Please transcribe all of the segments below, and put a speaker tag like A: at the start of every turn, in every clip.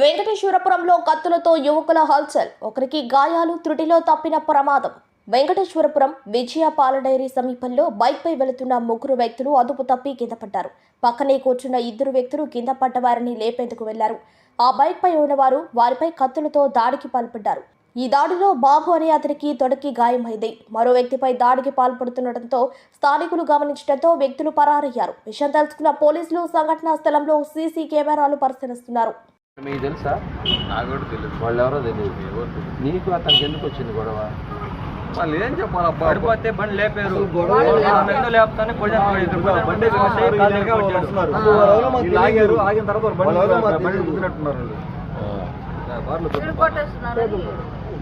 A: వెంకటేశ్వరపురంలో కత్తులతో యువకుల హల్చల్. ఒకరికి గాయాలు త్రుటిలో తప్పిన ప్రమాదం. వెంకటేశ్వరపురం విజయ పాల డైరీ సమీపంలో బైక్పై వెళుతున్న ముగ్గురు వ్యక్తులు అదుపు తప్పి కింద పడ్డారు. పక్కనే కూర్చున్న ఇద్దరు వ్యక్తులు కింద పడ్డవారిని లేపేందుకు వెళ్ళారు. ఆ బైక్పై ఉన్నవారు వారిపై కత్తులతో దాడికి పాల్పడ్డారు. ఈ దాడిలో బాబు అనే అతనికి తొడకి గాయమైంది. మరో వ్యక్తిపై దాడికి పాల్పడుతుండటంతో స్థానికులు గమనించడంతో వ్యక్తులు పరారయ్యారు. విషయం తెలుసుకున్న పోలీసులు సంఘటనా స్థలంలో సీసీ కెమెరాలు పరిశీలిస్తున్నారు.
B: మీకు తెలుసా?
C: నాకు కూడా తెలియదు
B: వాళ్ళు ఎవరో తెలియదు
C: ఎవరు తెలియదు
B: నీకు అతనికి ఎందుకు వచ్చింది గొడవ?
C: వాళ్ళు ఏం చెప్పాలి అబ్బా?
D: పడిపోతే బండి లేపారు. లేపుతానే
C: బండి లాగారు ఆగిన తర్వాత బండి బండి గుద్దినట్టున్నారు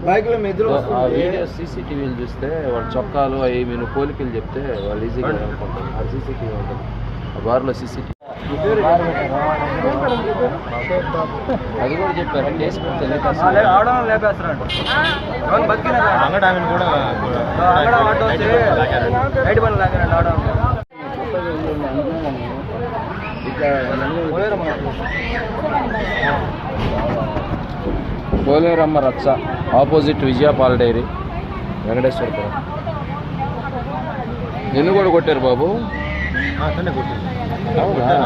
C: బైక్లో మీ ఎదురు
B: ఆ వీడియో సీసీటీవీలు చూస్తే వాళ్ళ చొక్కాలు అవి మీరు పోలికలు చెప్తే వాళ్ళు ఈజీగా అనుకుంటారు. ఆ సీసీటీవీ ఉంటుంది. ఆ బార్లో సీసీటీవీ అది కూడా చెప్పారు. లేపేస్తారు.
D: ఆడవాళ్ళని లేపేస్తారంట ఎవరు బతికినారా
C: అంగడి ఆమెను కూడా
D: అంగడ ఆటో వచ్చి రైట్ బండి లాగారంట ఆడవాళ్ళు.
B: పోలేరమ్మ రచ్చ. Opposite విజయపాల dairy. వెంకటేశ్వరపురం నిన్ను కూడా కొట్టారు బాబు. అవునా?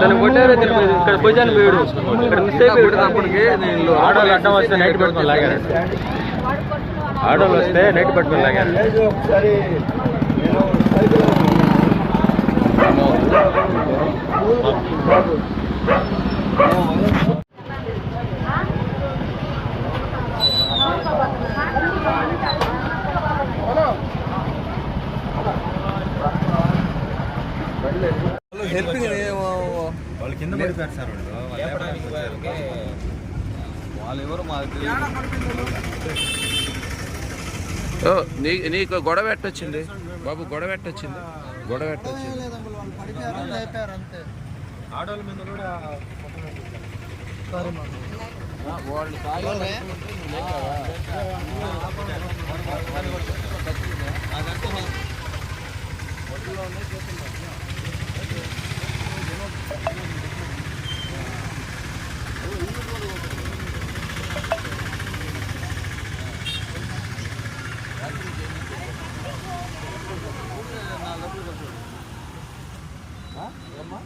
D: తను కొట్టారు ఇక్కడ పొజిషన్ పోయాడు. ఇక్కడ మిస్ అయిపోయాడు.
C: అప్పటికి నేను
D: ఆడవాళ్ళు అడ్డం వస్తే నైట్ పెట్టుకొని లాగారు. ఆడవాళ్ళు వస్తే నైట్ పెట్టుకొని లాగారు.
C: వాళ్ళు పెడతారు సార్ వాళ్ళు
B: నీ నీకు గొడవ ఎట్టొచ్చింది బాబు గొడవ ఎట్టొచ్చింది గొడవ ఎట్టొచ్చింది ఏమ్మా?